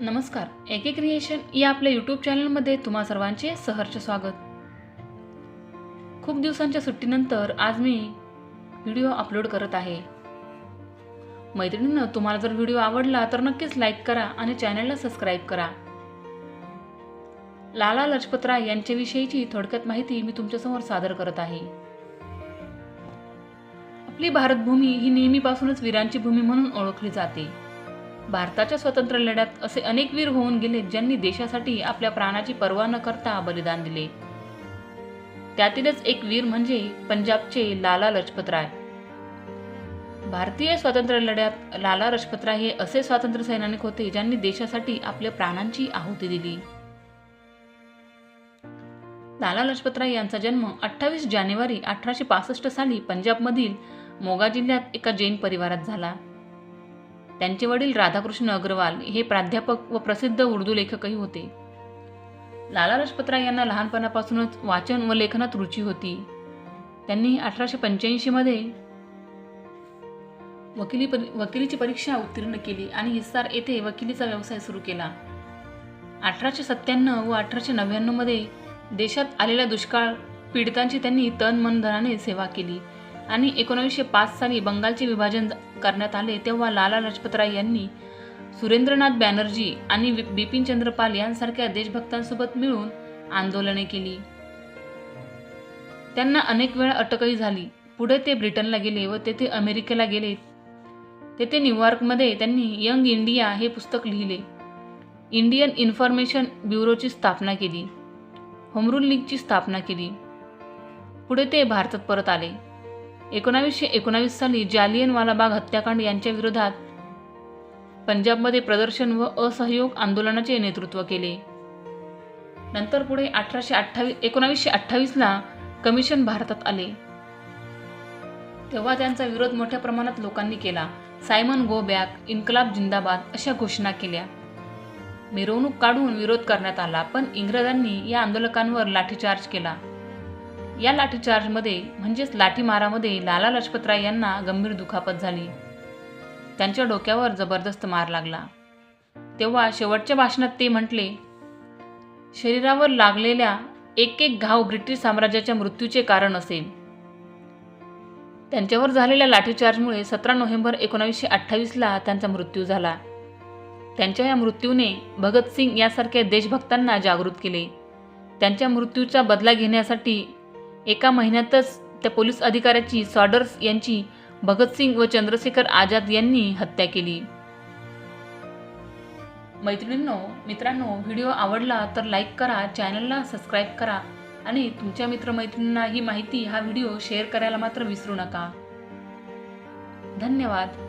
नमस्कार. एके क्रिएशन या आपल्या यूट्यूब चॅनलमध्ये तुम्हा सर्वांचे सहर्ष स्वागत. खूप दिवसांच्या सुट्टीनंतर आज मी व्हिडिओ अपलोड करत आहे. मैत्रिणीनं तुम्हाला जर व्हिडिओ आवडला तर नक्कीच लाईक करा आणि चॅनलला सबस्क्राईब करा. लाला लजपतराय यांच्याविषयीची थोडक्यात माहिती मी तुमच्यासमोर सादर करत आहे. आपली भारतभूमी ही नेहमीपासूनच वीरांची भूमी म्हणून ओळखली जाते. भारताच्या स्वातंत्र्य लढ्यात असे अनेक वीर होऊन गेले ज्यांनी देशासाठी आपल्या प्राणाची पर्वा न करता बलिदान दिले. त्यातीलच एक वीर म्हणजे पंजाबचे लाला लजपतराय. भारतीय स्वातंत्र्य लढ्यात लाला लजपतराय हे असे स्वातंत्र्य सैनिक होते ज्यांनी देशासाठी आपल्या प्राणांची आहुती दिली. लाला लजपतराय यांचा जन्म अठ्ठावीस जानेवारी अठराशे पासष्ट साली पंजाबमधील मोगा जिल्ह्यात एका जैन परिवारात झाला. त्यांचे वडील राधाकृष्ण अग्रवाल हे प्राध्यापक व प्रसिद्ध उर्दू लेखकही होते. लाला लजपतराय यांना लहानपणापासूनच वाचन व लेखनात रुची होती. त्यांनी अठराशे पंच्याऐंशीमध्ये वकिली परी वकिलीची परीक्षा उत्तीर्ण केली आणि हिसार येथे वकिलीचा व्यवसाय सुरू केला. अठराशे सत्त्याण्णव व अठराशे नव्याण्णवमध्ये देशात आलेल्या दुष्काळ पीडितांची त्यांनी तन मन धनाने सेवा केली. आणि एकोणावीसशे पाच साली बंगालचे विभाजन करण्यात आले तेव्हा लाला लजपतराय यांनी सुरेंद्रनाथ बॅनर्जी आणि वि- बिपिनचंद्र पाल यांसारख्या देशभक्तांसोबत मिळून आंदोलने केली. त्यांना अनेक वेळा अटकही झाली. पुढे ते ब्रिटनला गेले व तेथे अमेरिकेला गेले. तेथे न्यूयॉर्कमध्ये त्यांनी यंग इंडिया हे पुस्तक लिहिले. इंडियन इन्फॉर्मेशन ब्युरोची स्थापना केली. होमरूल लीगची स्थापना केली. पुढे ते भारतात परत आले. एकोणावीसशे एकोणावीस साली जालियनवाला बाग हत्याकांड यांच्या विरोधात पंजाबमध्ये प्रदर्शन व असहयोग आंदोलनाचे नेतृत्व केले. नंतर पुढे अठराशे अठ्ठावीस एकोणावीसशे अठ्ठावीसला कमिशन भारतात आले. तेव्हा त्यांचा विरोध मोठ्या प्रमाणात लोकांनी केला. सायमन गो बॅक इन्कलाब जिंदाबाद अशा घोषणा केल्या. मिरवणूक काढून विरोध करण्यात आला पण इंग्रजांनी या आंदोलकांवर लाठीचार्ज केला. या लाठीचार्जमध्ये म्हणजेच लाठीमारामध्ये लाला लजपतराय यांना गंभीर दुखापत झाली. त्यांच्या डोक्यावर जबरदस्त मार लागला. तेव्हा शेवटच्या भाषणात ते म्हटले शरीरावर लागलेल्या एक एक घाव ब्रिटिश साम्राज्याच्या मृत्यूचे कारण असेल. त्यांच्यावर झालेल्या लाठीचार्जमुळे सतरा नोव्हेंबर एकोणावीसशे अठ्ठावीसला त्यांचा मृत्यू झाला. त्यांच्या या मृत्यूने भगतसिंग यासारख्या देशभक्तांना जागृत केले. त्यांच्या मृत्यूचा बदला घेण्यासाठी एका महिन्यातच त्या पोलीस अधिकाऱ्याची सॉडर्स यांची भगतसिंग व चंद्रशेखर आझाद यांनी हत्या केली. मैत्रिणींनो मित्रांनो व्हिडिओ आवडला तर लाईक करा चॅनलला सबस्क्राईब करा आणि तुमच्या मित्रमैत्रिणींना ही माहिती हा व्हिडिओ शेअर करायला मात्र विसरू नका. धन्यवाद.